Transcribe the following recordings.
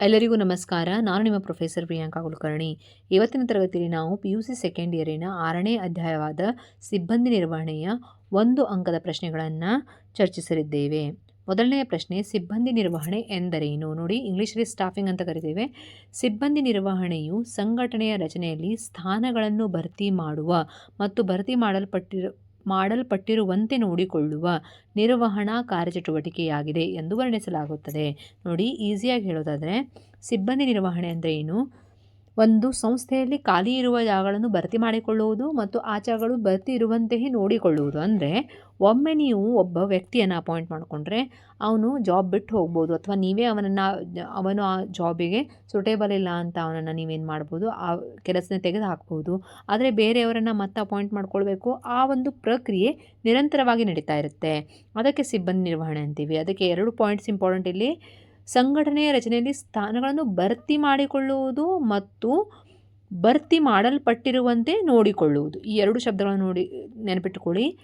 ಎಲ್ಲರಿಗೂ ನಮಸ್ಕಾರ. ನಾನು ನಿಮ್ಮ ಪ್ರೊಫೆಸರ್ ಪ್ರಿಯಾಂಕಾ ಕುಲಕರ್ಣಿ. ಇವತ್ತಿನ ತರಗತಿಯಲ್ಲಿ ನಾವು ಪಿ ಯು ಸಿ ಸೆಕೆಂಡ್ ಇಯರಿನ ಆರನೇ ಅಧ್ಯಾಯವಾದ ಸಿಬ್ಬಂದಿ ನಿರ್ವಹಣೆಯ ಒಂದು ಅಂಕದ ಪ್ರಶ್ನೆಗಳನ್ನು ಚರ್ಚಿಸಲಿದ್ದೇವೆ. ಮೊದಲನೆಯ ಪ್ರಶ್ನೆ, ಸಿಬ್ಬಂದಿ ನಿರ್ವಹಣೆ ಎಂದರೇನು? ನೋಡಿ ಇಂಗ್ಲೀಷಲ್ಲಿ ಸ್ಟಾಫಿಂಗ್ ಅಂತ ಕರಿತೇವೆ. ಸಿಬ್ಬಂದಿ ನಿರ್ವಹಣೆಯು ಸಂಘಟನೆಯ ರಚನೆಯಲ್ಲಿ ಸ್ಥಾನಗಳನ್ನು ಭರ್ತಿ ಮಾಡುವ ಮತ್ತು ಭರ್ತಿ ಮಾಡಲ್ಪಟ್ಟಿರು ಮಾಡಲ್ಪಟ್ಟಿರುವಂತೆ ನೋಡಿಕೊಳ್ಳುವ ನಿರ್ವಹಣಾ ಕಾರ್ಯಚಟುವಟಿಕೆಯಾಗಿದೆ ಎಂದು ವರ್ಣಿಸಲಾಗುತ್ತದೆ. ನೋಡಿ ಈಸಿಯಾಗಿ ಹೇಳೋದಾದರೆ ಸಿಬ್ಬಂದಿ ನಿರ್ವಹಣೆ ಅಂದರೆ ಏನು? ಒಂದು ಸಂಸ್ಥೆಯಲ್ಲಿ ಖಾಲಿ ಇರುವ ಜಾಗಗಳನ್ನು ಭರ್ತಿ ಮಾಡಿಕೊಳ್ಳುವುದು ಮತ್ತು ಆ ಜಾಗಗಳು ಭರ್ತಿ ಇರುವಂತೆಯೇ ನೋಡಿಕೊಳ್ಳುವುದು. ಅಂದರೆ ಒಮ್ಮೆ ನೀವು ಒಬ್ಬ ವ್ಯಕ್ತಿಯನ್ನು ಅಪಾಯಿಂಟ್ ಮಾಡಿಕೊಂಡ್ರೆ ಅವನು ಜಾಬ್ ಬಿಟ್ಟು ಹೋಗ್ಬೋದು ಅಥವಾ ನೀವೇ ಅವನನ್ನು, ಅವನು ಆ ಜಾಬಿಗೆ ಸುಟೇಬಲ್ ಇಲ್ಲ ಅಂತ ಅವನನ್ನು ನೀವೇನು ಮಾಡ್ಬೋದು, ಆ ಕೆಲಸನ ತೆಗೆದು ಹಾಕ್ಬೋದು ಆದರೆ ಬೇರೆಯವರನ್ನು ಮತ್ತೆ ಅಪಾಯಿಂಟ್ ಮಾಡ್ಕೊಳ್ಬೇಕು. ಆ ಒಂದು ಪ್ರಕ್ರಿಯೆ ನಿರಂತರವಾಗಿ ನಡೀತಾ ಇರುತ್ತೆ. ಅದಕ್ಕೆ ಸಿಬ್ಬಂದಿ ನಿರ್ವಹಣೆ ಅಂತೀವಿ. ಅದಕ್ಕೆ ಎರಡು ಪಾಯಿಂಟ್ಸ್ ಇಂಪಾರ್ಟೆಂಟ್ ಇಲ್ಲಿ. ಸಂಘಟನೆಯ ರಚನೆಯಲ್ಲಿ ಸ್ಥಾನಗಳನ್ನು ಭರ್ತಿ ಮಾಡಿಕೊಳ್ಳುವುದು ಮತ್ತು ಭರ್ತಿ ಮಾಡಲ್ಪಟ್ಟಿರುವಂತೆ ನೋಡಿಕೊಳ್ಳುವುದು. ಈ ಎರಡು ಶಬ್ದಗಳನ್ನು ನೋಡಿ, ನೆನಪಿಟ್ಟುಕೊಳ್ಳಿ.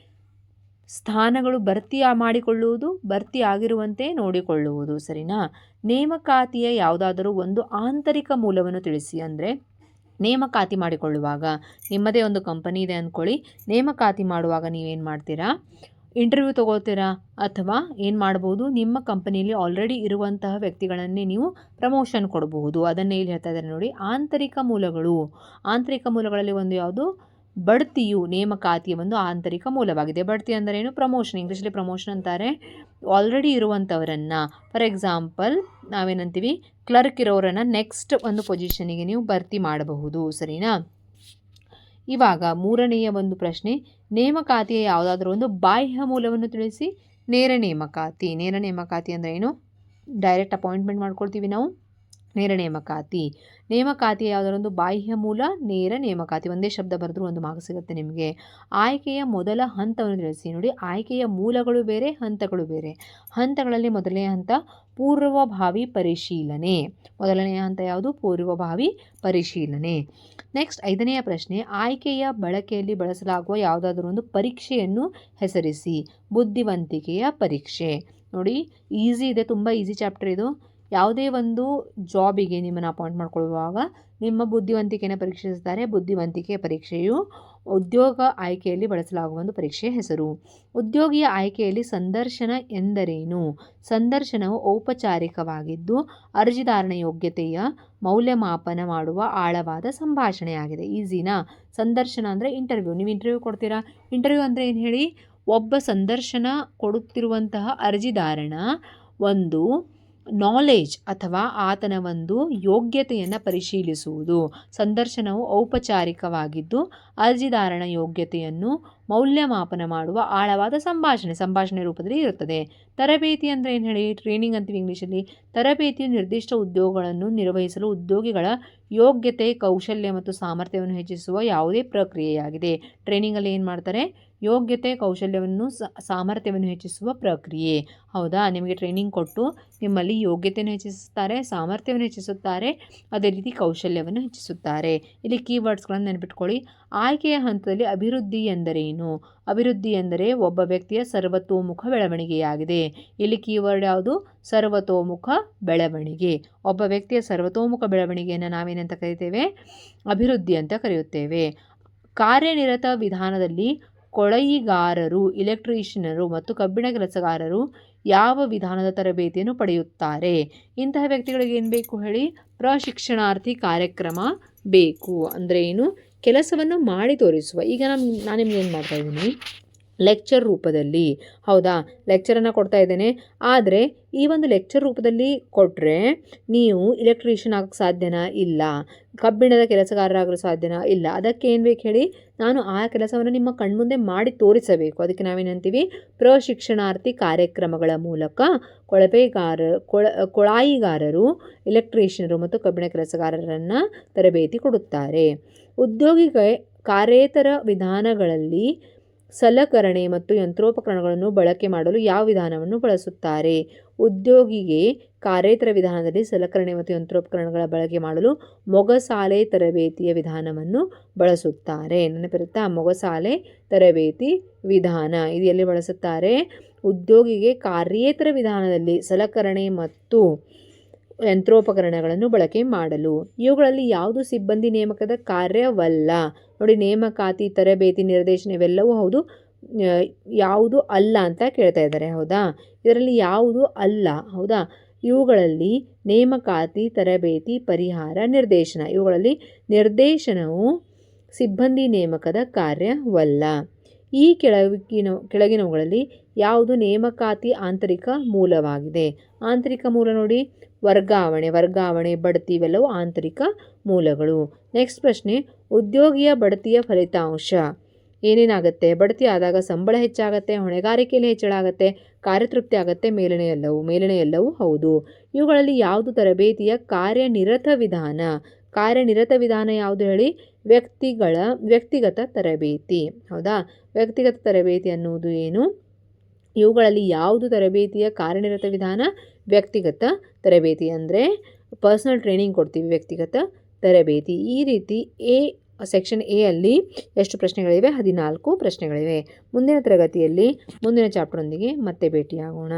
ಸ್ಥಾನಗಳು ಭರ್ತಿ ಮಾಡಿಕೊಳ್ಳುವುದು, ಭರ್ತಿ ಆಗಿರುವಂತೆ ನೋಡಿಕೊಳ್ಳುವುದು, ಸರಿನಾ? ನೇಮಕಾತಿಯ ಯಾವುದಾದರೂ ಒಂದು ಆಂತರಿಕ ಮೂಲವನ್ನು ತಿಳಿಸಿ. ಅಂದರೆ, ನೇಮಕಾತಿ ಮಾಡಿಕೊಳ್ಳುವಾಗ, ನಿಮ್ಮದೇ ಒಂದು ಕಂಪನಿ ಇದೆ ಅಂದ್ಕೊಳ್ಳಿ ನೇಮಕಾತಿ ಮಾಡುವಾಗ ನೀವೇನು ಮಾಡ್ತೀರಾ? ಇಂಟರ್ವ್ಯೂ ತೊಗೋತೀರಾ ಅಥವಾ ಏನು ಮಾಡ್ಬೋದು? ನಿಮ್ಮ ಕಂಪನಿಯಲ್ಲಿ ಆಲ್ರೆಡಿ ಇರುವಂತಹ ವ್ಯಕ್ತಿಗಳನ್ನೇ ನೀವು ಪ್ರಮೋಷನ್ ಕೊಡಬಹುದು ಅದನ್ನೇ ಇಲ್ಲಿ ಹೇಳ್ತಾ ಇದ್ದಾರೆ ನೋಡಿ. ಆಂತರಿಕ ಮೂಲಗಳು. ಆಂತರಿಕ ಮೂಲಗಳಲ್ಲಿ ಒಂದು ಯಾವುದು? ಬಡ್ತಿಯು ನೇಮಕಾತಿಯ ಒಂದು ಆಂತರಿಕ ಮೂಲವಾಗಿದೆ. ಬಡ್ತಿ ಅಂದರೆ ಏನು? ಪ್ರಮೋಷನ್ ಇಂಗ್ಲೀಷಲ್ಲಿ ಪ್ರಮೋಷನ್ ಅಂತಾರೆ. ಆಲ್ರೆಡಿ ಇರುವಂಥವರನ್ನು ಫಾರ್ ಎಕ್ಸಾಂಪಲ್ ನಾವೇನಂತೀವಿ? ಕ್ಲರ್ಕ್ ಇರೋರನ್ನು ನೆಕ್ಸ್ಟ್ ಒಂದು ಪೊಸಿಷನಿಗೆ ನೀವು ಭರ್ತಿ ಮಾಡಬಹುದು. ಸರಿನಾ? ಇವಾಗ ಮೂರನೆಯ ಒಂದು ಪ್ರಶ್ನೆ. ನೇಮಕಾತಿಯ ಯಾವುದಾದ್ರೂ ಒಂದು ಬಾಹ್ಯ ಮೂಲವನ್ನು ತಿಳಿಸಿ ನೇರ ನೇಮಕಾತಿ. ನೇರ ನೇಮಕಾತಿ ಅಂದರೆ ಏನು? ಡೈರೆಕ್ಟ್ ಅಪಾಯಿಂಟ್ಮೆಂಟ್ ಮಾಡ್ಕೊಳ್ತೀವಿ ನಾವು. ನೇರ ನೇಮಕಾತಿ. ನೇಮಕಾತಿ ಯಾವುದಾದ್ರೊಂದು ಬಾಹ್ಯ ಮೂಲ, ನೇರ ನೇಮಕಾತಿ. ಒಂದೇ ಶಬ್ದ ಬರೆದ್ರೂ ಒಂದು ಮಾರ್ಕ್ ಸಿಗುತ್ತೆ ನಿಮಗೆ. ಆಯ್ಕೆಯ ಮೊದಲ ಹಂತವನ್ನು ತಿಳಿಸಿ. ನೋಡಿ, ಆಯ್ಕೆಯ ಮೂಲಗಳು ಬೇರೆ, ಹಂತಗಳು ಬೇರೆ. ಹಂತಗಳಲ್ಲಿ ಮೊದಲನೇ ಹಂತ, ಪೂರ್ವಭಾವಿ ಪರಿಶೀಲನೆ. ಮೊದಲನೆಯ ಹಂತ ಯಾವುದು? ಪೂರ್ವಭಾವಿ ಪರಿಶೀಲನೆ. ನೆಕ್ಸ್ಟ್, ಐದನೆಯ ಪ್ರಶ್ನೆ, ಆಯ್ಕೆಯ ಬಳಕೆಯಲ್ಲಿ ಬಳಸಲಾಗುವ ಯಾವುದಾದ್ರೂ ಒಂದು ಪರೀಕ್ಷೆಯನ್ನು ಹೆಸರಿಸಿ. ಬುದ್ಧಿವಂತಿಕೆಯ ಪರೀಕ್ಷೆ. ನೋಡಿ, ಈಸಿ ಇದೆ, ತುಂಬ ಈಸಿ ಚಾಪ್ಟರ್ ಇದು. ಯಾವುದೇ ಒಂದು ಜಾಬಿಗೆ ನಿಮ್ಮನ್ನು ಅಪಾಯಿಂಟ್ ಮಾಡಿಕೊಳ್ಳುವಾಗ ನಿಮ್ಮ ಬುದ್ಧಿವಂತಿಕೆಯನ್ನು ಪರೀಕ್ಷಿಸುತ್ತಾರೆ. ಬುದ್ಧಿವಂತಿಕೆ ಪರೀಕ್ಷೆಯು ಉದ್ಯೋಗ ಆಯ್ಕೆಯಲ್ಲಿ ಬಳಸಲಾಗುವ ಒಂದು ಪರೀಕ್ಷೆಯ ಹೆಸರು. ಉದ್ಯೋಗಿಯ ಆಯ್ಕೆಯಲ್ಲಿ ಸಂದರ್ಶನ ಎಂದರೇನು? ಸಂದರ್ಶನವು ಔಪಚಾರಿಕವಾಗಿದ್ದು ಅರ್ಜಿದಾರನ ಯೋಗ್ಯತೆಯ ಮೌಲ್ಯಮಾಪನ ಮಾಡುವ ಆಳವಾದ ಸಂಭಾಷಣೆಯಾಗಿದೆ. ಈಸಿನಾ? ಸಂದರ್ಶನ ಅಂದರೆ ಇಂಟರ್ವ್ಯೂ ನೀವು ಇಂಟರ್ವ್ಯೂ ಕೊಡ್ತೀರಾ? ಇಂಟರ್ವ್ಯೂ ಅಂದರೆ ಏನು ಹೇಳಿ? ಒಬ್ಬ ಸಂದರ್ಶನ ಕೊಡುತ್ತಿರುವಂತಹ ಅರ್ಜಿದಾರನ ಒಂದು ನಾಲೇಜ್ ಅಥವಾ ಆತನ ಒಂದು ಯೋಗ್ಯತೆಯನ್ನು ಪರಿಶೀಲಿಸುವುದು. ಸಂದರ್ಶನವು ಔಪಚಾರಿಕವಾಗಿದ್ದು ಅರ್ಜಿದಾರನ ಯೋಗ್ಯತೆಯನ್ನು ಮೌಲ್ಯಮಾಪನ ಮಾಡುವ ಆಳವಾದ ಸಂಭಾಷಣೆ ಸಂಭಾಷಣೆ ರೂಪದಲ್ಲಿ ಇರುತ್ತದೆ. ತರಬೇತಿ ಅಂದರೆ ಏನು ಹೇಳಿ? ಟ್ರೈನಿಂಗ್ ಅಂತೀವಿ ಇಂಗ್ಲೀಷಲ್ಲಿ ತರಬೇತಿಯು ನಿರ್ದಿಷ್ಟ ಉದ್ಯೋಗಗಳನ್ನು ನಿರ್ವಹಿಸಲು ಉದ್ಯೋಗಿಗಳ ಯೋಗ್ಯತೆ, ಕೌಶಲ್ಯ ಮತ್ತು ಸಾಮರ್ಥ್ಯವನ್ನು ಹೆಚ್ಚಿಸುವ ಯಾವುದೇ ಪ್ರಕ್ರಿಯೆಯಾಗಿದೆ. ಟ್ರೈನಿಂಗಲ್ಲಿ ಏನು ಮಾಡ್ತಾರೆ? ಯೋಗ್ಯತೆ, ಕೌಶಲ್ಯವನ್ನು ಸಾಮರ್ಥ್ಯವನ್ನು ಹೆಚ್ಚಿಸುವ ಪ್ರಕ್ರಿಯೆ. ಹೌದಾ? ನಿಮಗೆ ಟ್ರೈನಿಂಗ್ ಕೊಟ್ಟು ನಿಮ್ಮಲ್ಲಿ ಯೋಗ್ಯತೆಯನ್ನು ಹೆಚ್ಚಿಸುತ್ತಾರೆ, ಸಾಮರ್ಥ್ಯವನ್ನು ಹೆಚ್ಚಿಸುತ್ತಾರೆ, ಅದೇ ರೀತಿ ಕೌಶಲ್ಯವನ್ನು ಹೆಚ್ಚಿಸುತ್ತಾರೆ. ಇಲ್ಲಿ ಕೀವರ್ಡ್ಸ್ಗಳನ್ನು ನೆನಪಿಟ್ಕೊಳ್ಳಿ. ಆಯ್ಕೆಯ ಹಂತದಲ್ಲಿ ಅಭಿವೃದ್ಧಿ ಎಂದರೇನು? ಅಭಿವೃದ್ಧಿ ಎಂದರೆ ಒಬ್ಬ ವ್ಯಕ್ತಿಯ ಸರ್ವತೋಮುಖ ಬೆಳವಣಿಗೆಯಾಗಿದೆ. ಇಲ್ಲಿ ಕೀವರ್ಡ್ ಯಾವುದು? ಸರ್ವತೋಮುಖ ಬೆಳವಣಿಗೆ. ಒಬ್ಬ ವ್ಯಕ್ತಿಯ ಸರ್ವತೋಮುಖ ಬೆಳವಣಿಗೆಯನ್ನು ನಾವೇನಂತ ಕರಿತೇವೆ? ಅಭಿವೃದ್ಧಿ ಅಂತ ಕರೆಯುತ್ತೇವೆ. ಕಾರ್ಯನಿರತ ವಿಧಾನದಲ್ಲಿ ಕೊಳಯಿಗಾರರು ಇಲೆಕ್ಟ್ರೀಷಿಯನರು ಮತ್ತು ಕಬ್ಬಿಣ ಕೆಲಸಗಾರರು ಯಾವ ವಿಧಾನದ ತರಬೇತಿಯನ್ನು ಪಡೆಯುತ್ತಾರೆ? ಇಂತಹ ವ್ಯಕ್ತಿಗಳಿಗೆ ಏನು ಬೇಕು ಹೇಳಿ? ಪ್ರಶಿಕ್ಷಣಾರ್ಥಿ ಕಾರ್ಯಕ್ರಮ ಬೇಕು. ಅಂದರೆ ಏನು? ಕೆಲಸವನ್ನು ಮಾಡಿ ತೋರಿಸುವ. ಈಗ ನಾನು ನಾನು ನಿಮ್ಗೆ ಏನು ಮಾಡ್ತಾ ಇದ್ದೀನಿ? ಲೆಕ್ಚರ್ ರೂಪದಲ್ಲಿ. ಹೌದಾ? ಲೆಕ್ಚರನ್ನು ಕೊಡ್ತಾ ಇದ್ದೇನೆ. ಆದರೆ, ಈ ಒಂದು ಲೆಕ್ಚರ್ ರೂಪದಲ್ಲಿ ಕೊಟ್ಟರೆ ನೀವು ಇಲೆಕ್ಟ್ರಿಷಿಯನ್ ಆಗೋಕ್ಕೆ ಸಾಧ್ಯನಾ? ಇಲ್ಲ. ಕಬ್ಬಿಣದ ಕೆಲಸಗಾರರಾಗಲು ಸಾಧ್ಯನಾ? ಇಲ್ಲ. ಅದಕ್ಕೆ ಏನು ಬೇಕು ಹೇಳಿ? ನಾನು ಆ ಕೆಲಸವನ್ನು ನಿಮ್ಮ ಕಣ್ಮುಂದೆ ಮಾಡಿ ತೋರಿಸಬೇಕು. ಅದಕ್ಕೆ ನಾವೇನಂತೀವಿ? ಪ್ರಶಿಕ್ಷಣಾರ್ಥಿ ಕಾರ್ಯಕ್ರಮಗಳ ಮೂಲಕ ಕೊಳಪೆಗಾರ, ಕೊಳ, ಕೊಳಾಯಿಗಾರರು ಎಲೆಕ್ಟ್ರಿಷಿಯನರು ಮತ್ತು ಕಬ್ಬಿಣ ಕೆಲಸಗಾರರನ್ನು ತರಬೇತಿ ಕೊಡುತ್ತಾರೆ. ಉದ್ಯೋಗಿಗೆ ಕಾರ್ಯೇತರ ವಿಧಾನಗಳಲ್ಲಿ ಸಲಕರಣೆ ಮತ್ತು ಯಂತ್ರೋಪಕರಣಗಳನ್ನು ಬಳಕೆ ಮಾಡಲು ಯಾವ ವಿಧಾನವನ್ನು ಬಳಸುತ್ತಾರೆ? ಉದ್ಯೋಗಿಗೆ ಕಾರ್ಯೇತರ ವಿಧಾನದಲ್ಲಿ ಸಲಕರಣೆ ಮತ್ತು ಯಂತ್ರೋಪಕರಣಗಳ ಬಳಕೆ ಮಾಡಲು ಮೊಗಸಾಲೆ ತರಬೇತಿಯ ವಿಧಾನವನ್ನು ಬಳಸುತ್ತಾರೆ. ನೆನಪಿರುತ್ತಾ ಮೊಗಸಾಲೆ ತರಬೇತಿ ವಿಧಾನ. ಇದು ಎಲ್ಲಿ ಬಳಸುತ್ತಾರೆ? ಉದ್ಯೋಗಿಗೆ ಕಾರ್ಯೇತರ ವಿಧಾನದಲ್ಲಿ ಸಲಕರಣೆ ಮತ್ತು ಯಂತ್ರೋಪಕರಣಗಳನ್ನು ಬಳಕೆ ಮಾಡಲು. ಇವುಗಳಲ್ಲಿ ಯಾವುದು ಸಿಬ್ಬಂದಿ ನೇಮಕದ ಕಾರ್ಯವಲ್ಲ? ನೋಡಿ ನೇಮಕಾತಿ ತರಬೇತಿ ನಿರ್ದೇಶನ ಇವೆಲ್ಲವೂ ಹೌದು. ಯಾವುದು ಅಲ್ಲ ಅಂತ ಕೇಳ್ತಾ ಇದ್ದಾರೆ, ಹೌದಾ? ಇದರಲ್ಲಿ ಯಾವುದು ಅಲ್ಲ, ಹೌದಾ? ಇವುಗಳಲ್ಲಿ ನೇಮಕಾತಿ ತರಬೇತಿ, ಪರಿಹಾರ, ನಿರ್ದೇಶನ. ಇವುಗಳಲ್ಲಿ ನಿರ್ದೇಶನವು ಸಿಬ್ಬಂದಿ ನೇಮಕದ ಕಾರ್ಯವಲ್ಲ. ಈ ಕೆಳಗಿನ, ಕೆಳಗಿನವುಗಳಲ್ಲಿ ಯಾವುದು ನೇಮಕಾತಿ ಆಂತರಿಕ ಮೂಲವಾಗಿದೆ? ಆಂತರಿಕ ಮೂಲ ನೋಡಿ. ವರ್ಗಾವಣೆ ವರ್ಗಾವಣೆ, ಬಡ್ತಿ ಇವೆಲ್ಲವೂ ಆಂತರಿಕ ಮೂಲಗಳು. ನೆಕ್ಸ್ಟ್ ಪ್ರಶ್ನೆ, ಉದ್ಯೋಗಿಯ ಬಡ್ತಿಯ ಫಲಿತಾಂಶ. ಏನೇನಾಗುತ್ತೆ? ಬಡ್ತಿ ಆದಾಗ ಸಂಬಳ ಹೆಚ್ಚಾಗುತ್ತೆ, ಹೊಣೆಗಾರಿಕೆಯಲ್ಲಿ ಹೆಚ್ಚಳ ಆಗುತ್ತೆ, ಕಾರ್ಯತೃಪ್ತಿ ಆಗುತ್ತೆ, ಮೇಲನೆ ಎಲ್ಲವೂ ಮೇಲನೆ ಎಲ್ಲವೂ ಹೌದು. ಇವುಗಳಲ್ಲಿ ಯಾವುದು ತರಬೇತಿಯ ಕಾರ್ಯನಿರತ ವಿಧಾನ? ಕಾರ್ಯನಿರತ ವಿಧಾನ ಯಾವುದು ಹೇಳಿ? ವ್ಯಕ್ತಿಗಳ ವ್ಯಕ್ತಿಗತ ತರಬೇತಿ. ಹೌದಾ? ವ್ಯಕ್ತಿಗತ ತರಬೇತಿ ಅನ್ನುವುದು ಏನು? ಇವುಗಳಲ್ಲಿ ಯಾವುದು ತರಬೇತಿಯ ಕಾರ್ಯನಿರತ ವಿಧಾನ? ವ್ಯಕ್ತಿಗತ ತರಬೇತಿ ಅಂದರೆ ಪರ್ಸನಲ್ ಟ್ರೈನಿಂಗ್ ಕೊಡ್ತೀವಿ ವ್ಯಕ್ತಿಗತ ತರಬೇತಿ. ಈ ರೀತಿ ಎ ಸೆಕ್ಷನ್ ಎ ಅಲ್ಲಿ ಎಷ್ಟು ಪ್ರಶ್ನೆಗಳಿವೆ? ಹದಿನಾಲ್ಕು ಪ್ರಶ್ನೆಗಳಿವೆ. ಮುಂದಿನ ತರಗತಿಯಲ್ಲಿ ಮುಂದಿನ ಚಾಪ್ಟರ್ನೊಂದಿಗೆ ಮತ್ತೆ ಭೇಟಿಯಾಗೋಣ.